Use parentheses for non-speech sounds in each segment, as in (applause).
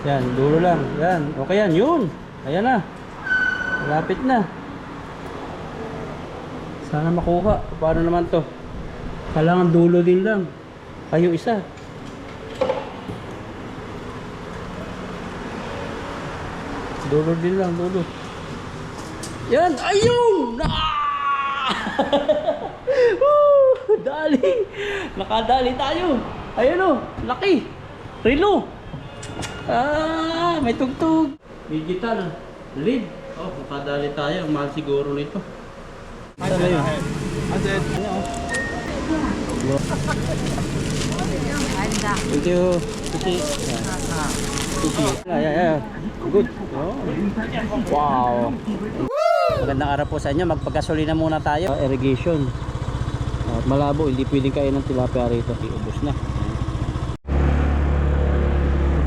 Yan, dulo lang. Yan, okay yan. Yun. Ayan na. Malapit na. Sana makuha. Paano naman to? Kailangan dulo din lang. Kayo isa. Dulo din lang, dulo. Yan! Ayun! Ah! (laughs) Woo! Dali! Nakadali tayo! Ayun o! Laki! Relo! Ah! May tugtog! Digital! Lead! Oh, nakadali tayo. Ang mahal siguro nito. Ano yun? Thank you. Sushi. Sushi. Yeah, yeah, yeah. Good. Oh. Wow. Magandang araw po sa inyo. Magpagasolina muna tayo. Irrigation. At malabo, hindi pwedeng kain ng tilapia rito. Iubos na.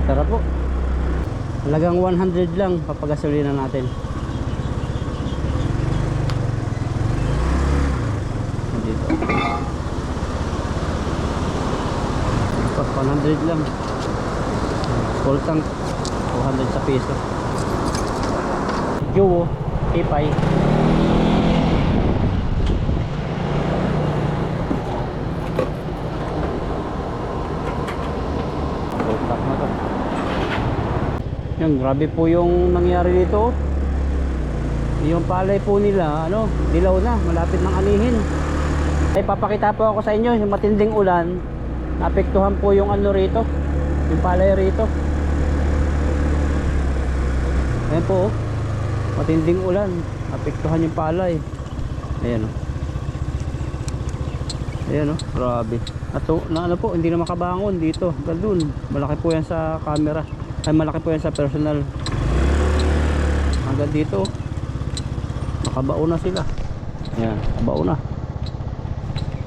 Tara po. Halagang 100 lang papagasolina natin. Dito. Pa, 100 lang. Full tank. 200 sa piso. Jowo. Ipay. Full tank na to. Yan, grabe po yung nangyari dito. Yung palay po nila, ano, dilaw na, malapit ng anihin. Ay papakita po ako sa inyo yung matinding ulan. Naapektuhan po yung ano rito, yung palay rito. Ayan po, oh. matinding ulan. Naapektuhan yung palay. Ayan oh. Ayan oh, grabe. Ato, na ano po, hindi na makabangon dito. Galun, malaki po yan sa camera. Ay malaki po yan sa personal. Hanggang dito. Nakabao na sila. Ayan, nakabao na.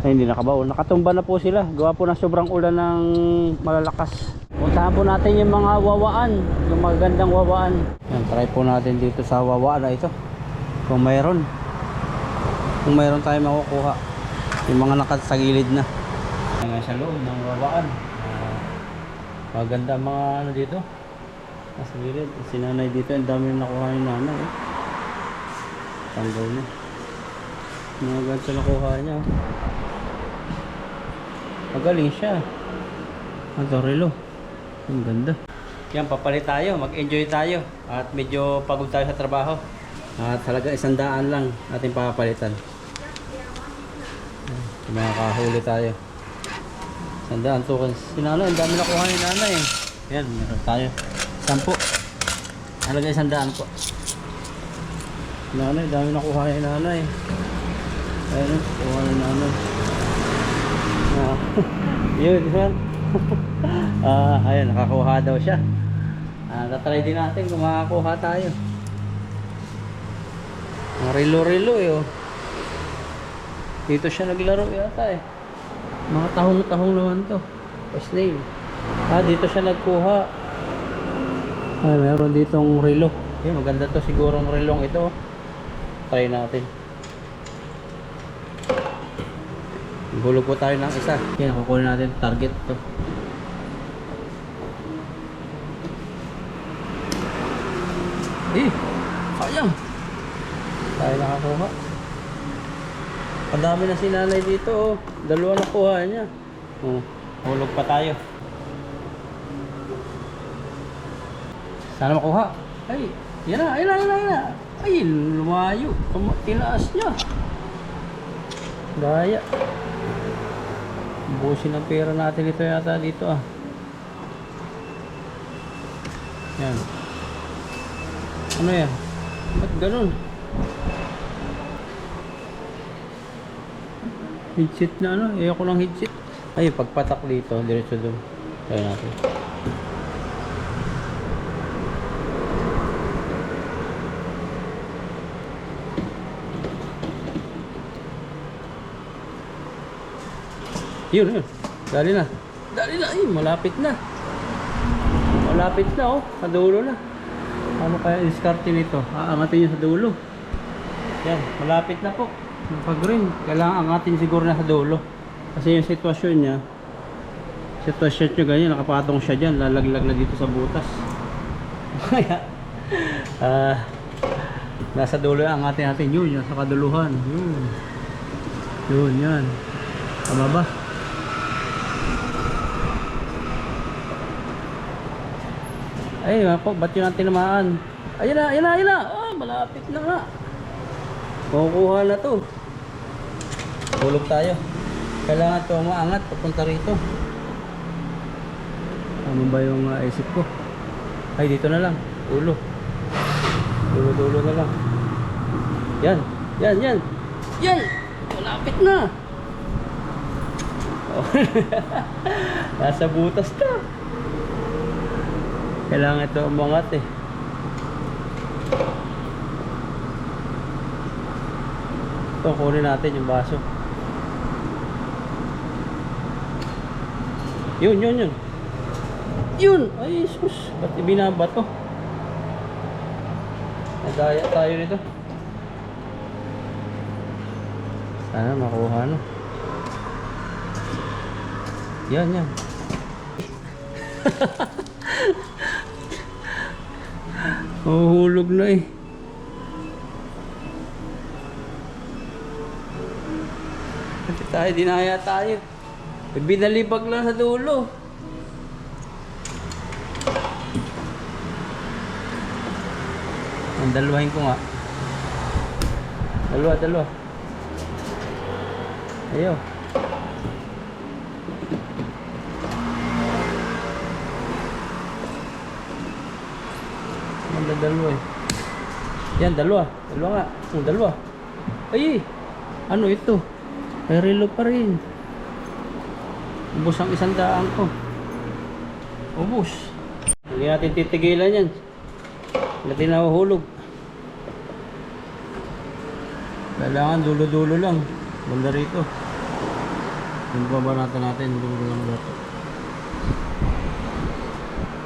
Ay, hindi nakabao. Nakatumba na po sila. Gawa po na sobrang ulan ng malalakas. Puntahan po natin yung mga wawaan. Yung magagandang wawaan. Yan, try po natin dito sa wawaan na ito. Kung mayroon. Kung mayroon tayo makukuha. Yung mga nakasagilid na. Yan sa loob ng wawaan. Ah, maganda mga ano dito. Nasa gilid. Si nanay dito. Ang dami na nakuha ni nanay. Eh. Tanggal na. Mga ganito nakuha niya. oh. Magaling siya. Ang torelo. Ang ganda. Yan, papalit tayo. Mag-enjoy tayo. At medyo pagod tayo sa trabaho. At talaga isang daan lang ating papalitan. Makakahuli tayo. Isang daan. Tukan. Si nanay, ang dami nakuha ni nanay. Yan, meron tayo. Sampo. Halaga isang daan po. Nanay, dami nakuha ni nanay. Ayun, kuha ni nanay. Ah, (laughs) yun, yun. (laughs) ah, ayun, nakakuha daw siya. Ah, tatry din natin kung makakuha tayo. Ang rilo-rilo eh, oh. Dito siya naglaro yata eh. Mga tahong-tahong naman to. Snail. Ah, dito siya nagkuha. Ay, meron ditong relo. Eh, maganda to siguro ang relong ito. Try natin. Hulog po tayo ng isa. Yan, kukunin natin target to. Eh, sayang. Tayo nakakuha. Ang dami na si nanay dito. Oh. Dalawa na kuha niya. Oh, hulog pa tayo. Sana makuha. Ay, yan na, yan na, yan na. Ay, lumayo. Tinaas niya. Daya. Busin ang pera natin ito yata dito ah. Yan. Ano yan? Ba't ganun? Headset na ano? Ayoko ng headset. Ay, pagpatak dito, diretso doon. Try natin. Yun, yun. Dali na. Dali na. Ay, malapit na. Malapit na, oh. Sa dulo na. Ano kaya diskarte nito? Aangatin niya sa dulo. Yan, malapit na po. Pag-green. Kailangan angatin siguro na sa dulo. Kasi yung sitwasyon niya, sitwasyon niya ganyan, nakapatong siya dyan, lalaglag na dito sa butas. (laughs) Kaya, ah, nasa dulo ang ating ating yun, yun, sa kaduluhan. Yun. Yun, yan. Tama Ay, ako, ba't yun ang tinamaan? Ayun na, ayun na, ayun na! Ah, malapit na nga. Kukuha na to. Tulog tayo. Kailangan ito maangat papunta rito. Ano ba yung uh, isip ko? Ay, dito na lang. Ulo. Dulo-dulo na lang. Yan. Yan, yan. Yan! Malapit na! Oh. (laughs) Nasa butas na. Kailangan ito umangat eh. Ito, kunin natin yung baso. Yun, yun, yun. Yun! Ay, sus! Ba't ibinabato? Nadaya tayo nito. Sana makuha no. Yan, yan. (laughs) Mahuhulog na eh. Kasi tayo, dinaya tayo. May Binalibag lang sa dulo. Ang dalawahin ko nga. Dalawa, dalawa. Ayaw. Ang dalawa eh. Yan, dalawa. Dalawa nga. Oh, dalawa. Ay, ano ito? May relo pa rin. Ubus ang isang daan ko. Ubus. Hindi natin titigilan yan. Hindi nahuhulog. Kailangan dulo-dulo lang. Banda rito. Yung babanatan natin, dulo lang dito.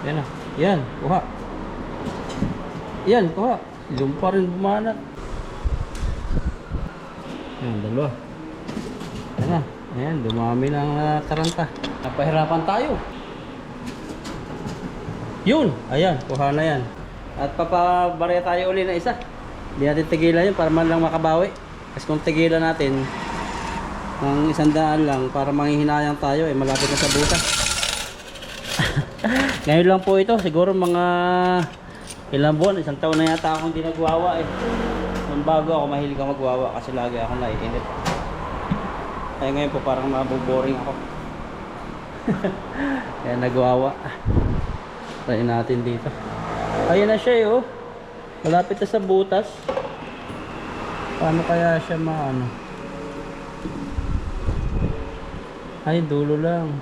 Yan na. Yan, kuha. Yan, kuha. Yung pa rin bumanat. Yan, dalawa. Yan na. Ayan, dumami ng uh, taranta. Napahirapan tayo. Yun! Ayan, kuha na yan. At papabarya tayo uli na isa. Hindi natin tigilan yun para man lang makabawi. Kasi kung tigilan natin ng isang daan lang para manghihinayang tayo eh malapit na sa butas. (laughs) Ngayon lang po ito, siguro mga ilang buwan, isang taon na yata akong hindi nagwawa eh. Nung bago ako, mahilig ako magwawa kasi lagi ako naiinit. Kaya ngayon po parang maboboring ako. (laughs) Kaya nagwawa. Try natin dito. Ayun na siya eh oh. Malapit na sa butas. Paano kaya siya maano? Ay, dulo lang.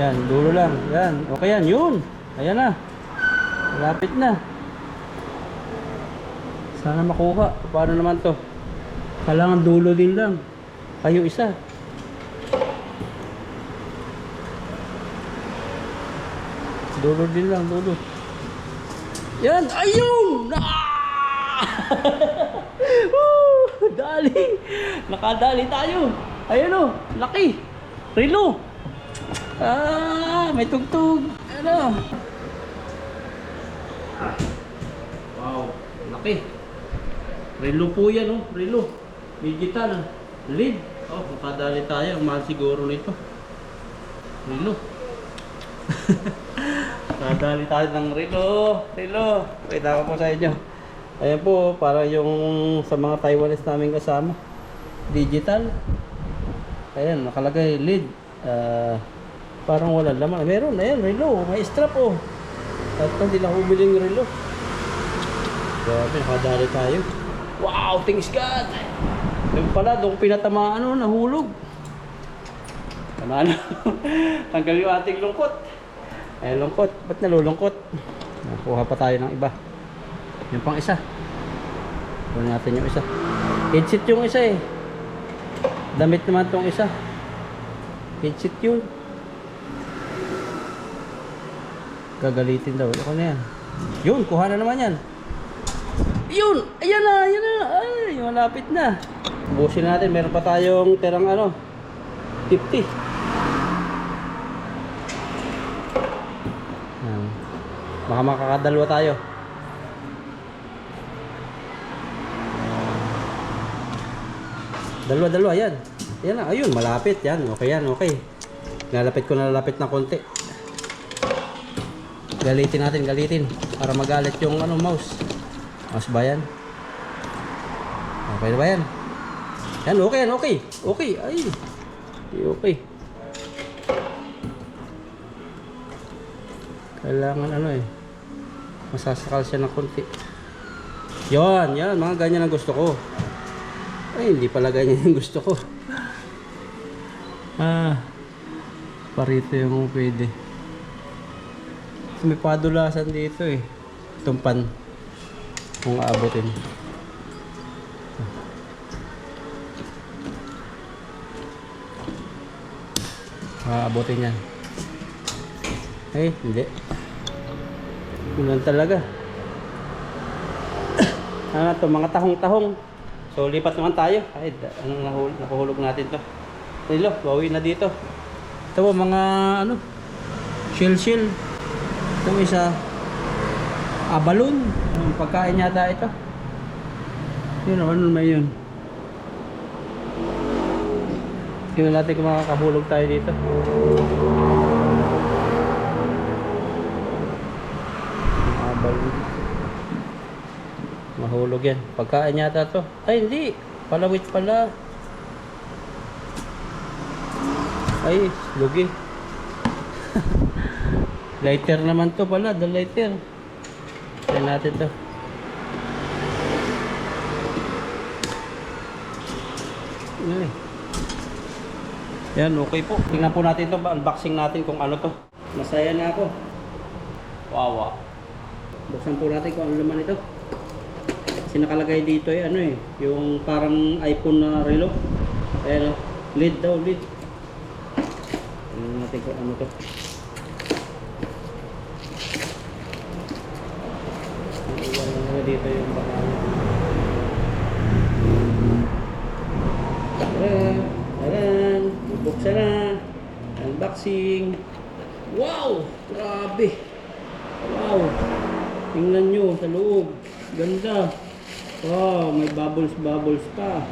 Yan, dulo lang. Yan. Okay yan. Yun. Ayan na. Malapit na. Sana makuha. Paano naman to? Kailangan dulo din lang. Kayo isa. Dulo din lang, dulo. Yan! Ayun! Ah! (laughs) Woo! Dali! Nakadali tayo! Ayun o! Laki! Rilo! Ah! May tugtog! Ano? Wow! Laki! Rilo po yan oh! Rilo! Digital! Lead! Oh, nakadali tayo. Ang mahal siguro nito. Rilo! Nadali (laughs) tayo ng relo. Relo. Wait ako po sa inyo. Ayan po, para yung sa mga Taiwanese namin kasama. Digital. Ayan, nakalagay lead. Ah, parang wala laman. Meron, ayan, relo. May strap oh. At hindi na humiling relo. Grabe, nakadali tayo. Wow, thanks God! Yung pala, doon pinatamaan, ano, nahulog. Panalo. (laughs) Tanggal yung ating lungkot. Eh, lungkot. Ba't nalulungkot? Nakuha pa tayo ng iba. Yung pang isa. Kunin natin yung isa. Headset yung isa eh. Damit naman tong isa. Headset yun. Gagalitin daw. Ako na yan. Yun, kuha na naman yan. Yun! Ayan na! Ayan na! Ay, malapit na. Busin natin. Meron pa tayong tirang ano. 50. Baka makakadalwa tayo. Dalawa, dalawa, yan. Yan na, ayun, malapit, yan. Okay yan, okay. Lalapit ko na lalapit na konti. Galitin natin, galitin. Para magalit yung ano, mouse. Mouse ba yan? Okay na ba yan? Yan, okay yan, okay. Okay, ay. Okay. Kailangan ano eh. Masasakal siya ng konti. Yan, yan. Mga ganyan ang gusto ko. Ay, hindi pala ganyan yung gusto ko. Ah. Parito yung pwede. May padulasan dito eh. Itong pan. Kung aabotin. Aabotin yan. Ay, hindi. Ulan talaga. (coughs) ano to, mga tahong-tahong. So, lipat naman tayo. Ay, anong nahul nakuhulog natin to? Rilo, bawi na dito. Ito po, mga ano, shell-shell. Ito isa, abalon. Ang pagkain yata ito. Yun, ano may yun? Tingnan natin kung makakahulog tayo dito. Abalon. Mahulog yan. Pagkain yata to. Ay, hindi. Palawit pala. Ay, lugi. (laughs) lighter naman to pala. The lighter. Try natin to. Ay. Yan, okay po. Tingnan po natin to. Unboxing natin kung ano to. Masaya na ako. Wow, wow. Buksan po natin kung ano laman ito. Kasi nakalagay dito ay ano eh, yung parang iPhone na relo. Ayan o, lid daw, lid. Tingnan natin kung ano to. Iwan mo dito yung baka. Tara, taran, bubuksan na. Unboxing. Wow! Grabe! Wow! Tingnan nyo sa loob. Ganda. Wow, may bubbles bubbles pa.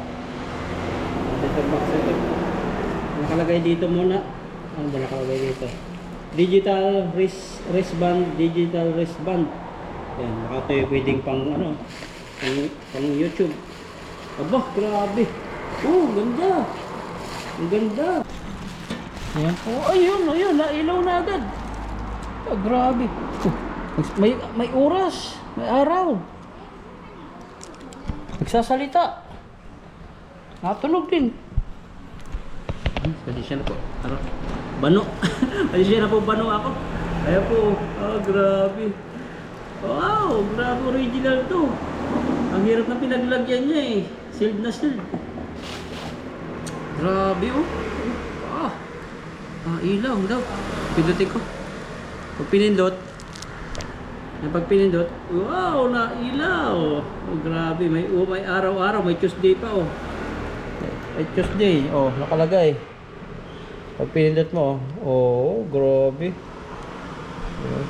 Ito box ito. Nakalagay dito muna. Ano ba nakalagay dito? Digital wrist, wristband, digital wristband. Yan, baka ito yung pwedeng pang ano, pang, pang YouTube. Aba, grabe. Oh, ganda. Ang ganda. Ayan po. Ayun, ayun, nailaw na agad. Ah, grabe. Oh, may, may oras. May araw. Nagsasalita. Natunog din. Pasensya na po. Ano? Bano. (laughs) Pasensya na po, bano ako. Ayan po. Ah, grabe. Wow, grabe original to. Ang hirap na pinaglagyan niya eh. Sealed na sealed. Grabe oh. Ah. Ilaw daw. Pindutin ko. Pag pinindot, yung pag pinindot, wow, na ilaw. Oh, grabe, may oh, may araw-araw, may Tuesday pa oh. May Tuesday, oh, nakalagay. Pag pinindot mo, oh, grabe. Oh.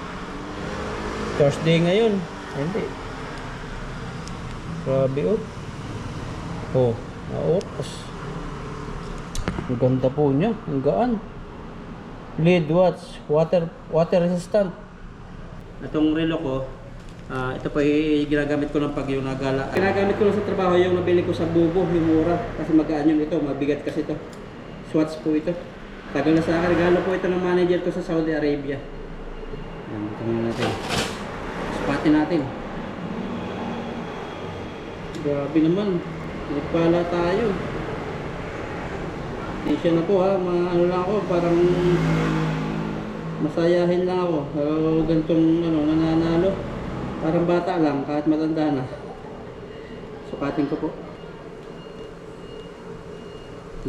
Thursday ngayon. Hindi. Grabe oh. Oh, naopas. Ang ganda po niya, ang gaan. Lead watch, water water resistant. Itong relo ko, ah, ito po ay ginagamit ko lang pag yung nagala. Ginagamit ko lang sa trabaho yung nabili ko sa Bubo, yung mura. Kasi magaan yun ito, mabigat kasi ito. Swatch po ito. Tagal na sa akin, regalo po ito ng manager ko sa Saudi Arabia. Yan, tingnan natin. Spotin natin. Grabe naman. Nagpala tayo. Isya na po ha, mga ano lang ako, parang masayahin lang ako. Pero ganitong ano, nananalo. Parang bata lang, kahit matanda na. Sukatin ko po.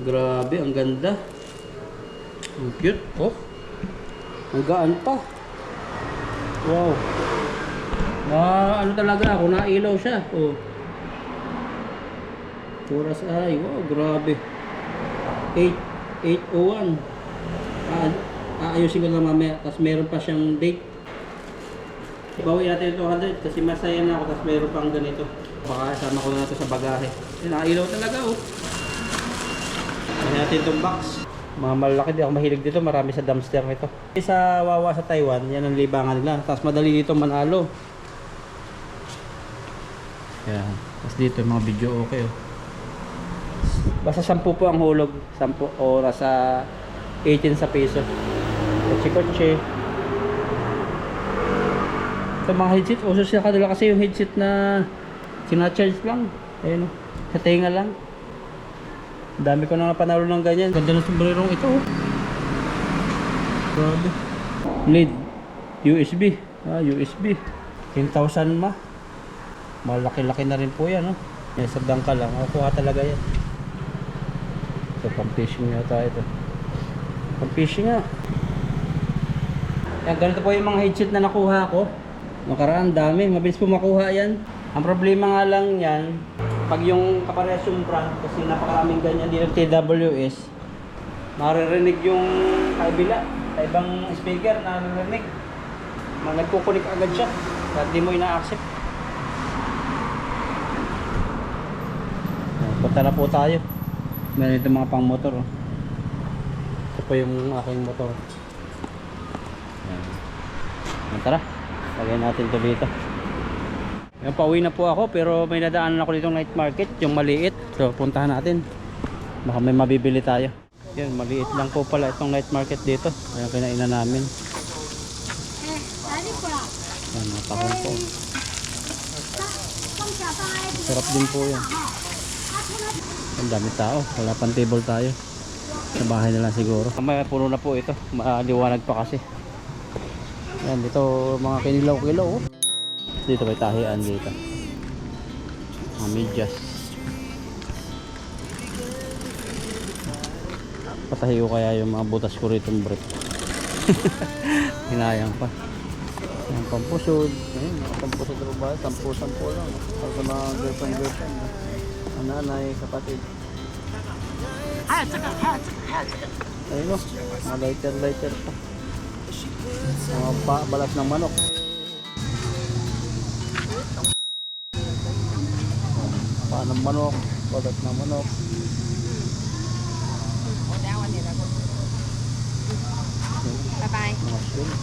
Grabe, ang ganda. Ang cute. Oh. Ang gaan pa. Wow. Na ano talaga ako, nailaw siya. Oh. Oras ay, wow, grabe. 8, 801. Ah, aayusin ko lang mamaya. Tapos meron pa siyang date. Bawi natin yung 200 kasi masaya na ako tapos mayroon pang ganito. Baka sama ko na ito sa bagahe. Eh, nakailaw talaga oh. Ano natin itong box. Mga malalaki di ako mahilig dito, marami sa dumpster nito. Sa Wawa sa Taiwan, yan ang libangan nila. Tapos madali dito manalo. Yan. Tapos dito yung mga video okay oh. Basta 10 po ang hulog. 10 oras sa 18 sa piso. Kotse-kotse. Ito mga headset, uso sila kanila kasi yung headset na sinacharge lang. Ayun oh. Sa tenga lang. Ang dami ko na napanalo ng ganyan. Ganda ng sombrerong ito oh. Grabe. Lead. USB. Ah, USB. 10,000 ma. Malaki-laki na rin po yan, no? Yan, sa bangka lang. Makukuha talaga yan. So, pang fishing yata ito. Pang fishing nga. Yan, ganito po yung mga headset na nakuha ko. Nakaraan, dami. Mabilis po makuha yan. Ang problema nga lang yan, pag yung kaparehas yung brand, kasi napakaraming ganyan dito TWS, maririnig yung kabila, sa ibang speaker, naririnig. Mga nagkukunik agad siya. Kaya di mo ina-accept. Punta na po tayo. Meron dito mga pang motor. Oh. Ito po yung aking motor. Ayan. Ayan, Tara, lagay natin ito dito. Ayan, pauwi na po ako pero may nadaanan ako dito night market, yung maliit. So puntahan natin. Baka may mabibili tayo. Yan, maliit lang po pala itong night market dito. Ayan, kinainan namin. Ayan, mga tahong po. Sarap din po yan. Ang dami tao. Wala pang table tayo. Sa bahay na lang siguro. May puno na po ito. Maliwanag pa kasi. Yan, dito mga kinilaw-kilaw. Oh. Dito may tahian dito. Mga medyas. Patahi ko kaya yung mga butas ko rito brick. (laughs) Hinayang pa. Yan, pampusod. Ayun, pampusod na ba? Sampu-sampu lang. Para sa mga girlfriend-girlfriend Ang nanay, kapatid. Ayun o, mga lighter-lighter pa. Mga pa, balat ng manok. Pa ng manok, balat ng manok. Bye bye. Mga shrimp.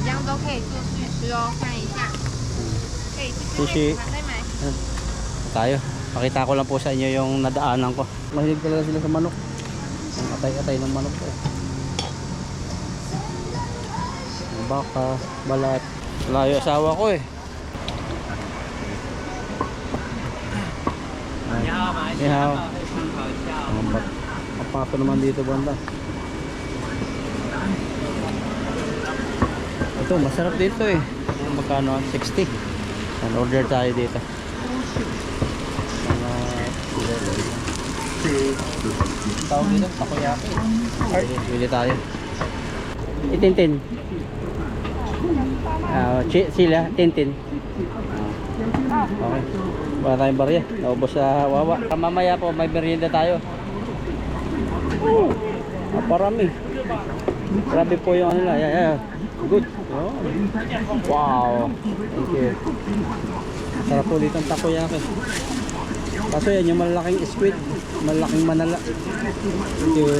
一样都可以做试吃哦，看一 Sushi. Tayo. Pakita ko lang po sa inyo yung nadaanan ko. Mahilig talaga sila sa manok. Ang atay-atay ng manok po. Baka, balat. Layo asawa ko eh. Ay, ni hao. Naman dito banda. Ito, masarap dito eh. Magkano? 60. An order tayo dito. Tawag dito, takoyaki. Bili tayo. Itintin. Chi sila, tintin. Ah, Okay. Wala tayong barya. Naubos sa wawa. Ah, Mamaya po, may merienda tayo. Oh, parami. Grabe po yung ano nila. Yeah, yeah. Good. Oh. Wow. Thank you. Sarap dito ang takoyaki. Kaso yan, yung malaking squid, malaking manala. Thank you.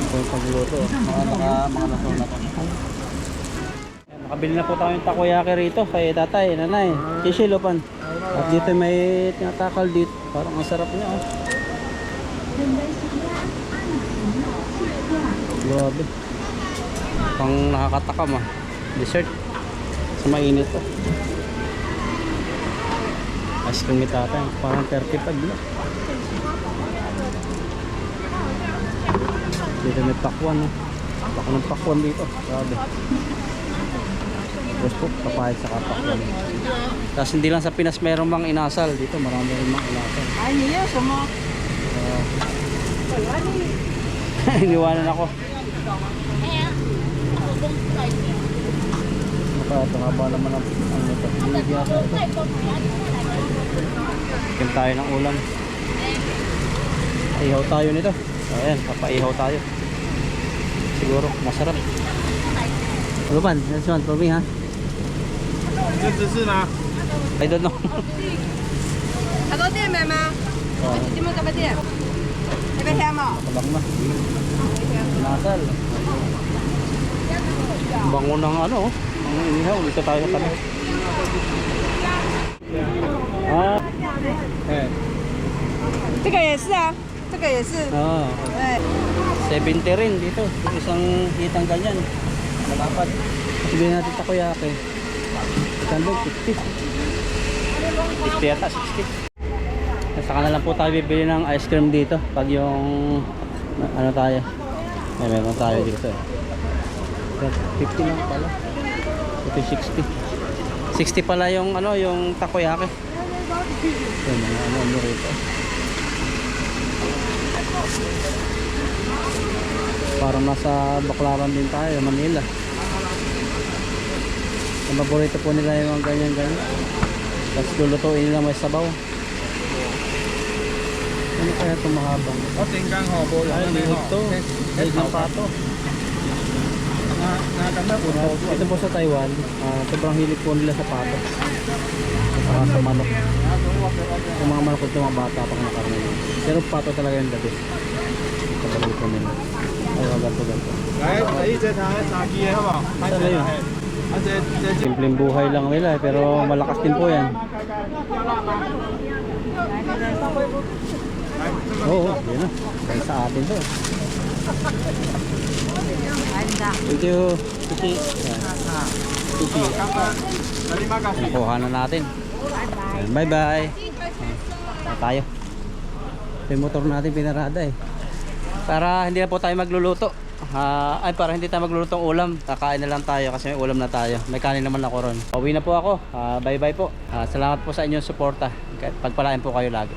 Ito yung pagluto. Mga naka, mga naso na Nakabili na po tayo ng takoyaki rito kay tatay, nanay. Sisilopan. At dito may tinatakal dito. Parang ang sarap niya. Oh. Grabe pang nakakatakam ah. Dessert. Sa mainit to oh. ice cream ni tatay. Parang 35 na. Dito may pakwan eh. baka ng pakwan dito. Grabe. Tapos po papayag sa kapakwan. Tapos hindi lang sa Pinas meron mang inasal. Dito marami rin mang inasal. Ay niya sa mga ah. (laughs) iniwanan ako. pa at ang haba naman ang ang ito hindi ako ito tikim tayo ng ulam. Ihaw tayo nito. Ayan papaihaw tayo. Siguro masarap. Ano Luban, this one for me ha? I don't know. Ako din, mama Pagkutin oh. mo kapatid Ebe hiya mo. Kabak na. Nasal. Ng ano oh. oh. ang inihaw. Dito tayo kami. Ah, 哎，这个也是啊，这个也是。 ah. 对， 70 rin dito. Yung isang hitang ganyan. Malapad. Sabihin natin takoyaki. Sandog, 50. 50 yata, 60. Saka na lang po tayo bibili ng ice cream dito. Pag yung, ano tayo. May meron tayo dito eh. 50 lang pala. Ito 60. 60 pala yung ano, yung takoyaki. Ito mga ano, ano rito. Parang nasa Baklaran din tayo, Manila. Ang paborito po nila yung mga ganyan-ganyan. Tapos lulutuin nila may sabaw. Ano kaya itong mahabang? O, tingkang hobo. Ay, ito. Ay, ng pato nakakanda po Ito po sa Taiwan, uh, sobrang hilig po nila sa pato. Saka sa manok. Yung mga manok yung mga bata pa nakakarne. Pero pato talaga yung dabi. Kapag ito nila. Ay, ganito ganito. Kahit ay, ha, sa kiya ha? Simpleng buhay lang nila eh, pero malakas din po yan. Oo, oh, yun na. Sa atin to. Thank you. Titi. Titi. Kuha na natin. Bye bye. Bye tayo. Ito yung motor natin pinarada eh. Para hindi na po tayo magluluto. Uh, ay para hindi tayo magluluto ng ulam. Kakain na lang tayo kasi may ulam na tayo. May kanin naman ako ron. Uwi na po ako. Ah, uh, bye bye po. Uh, salamat po sa inyong suporta. Pagpalaan po kayo lagi.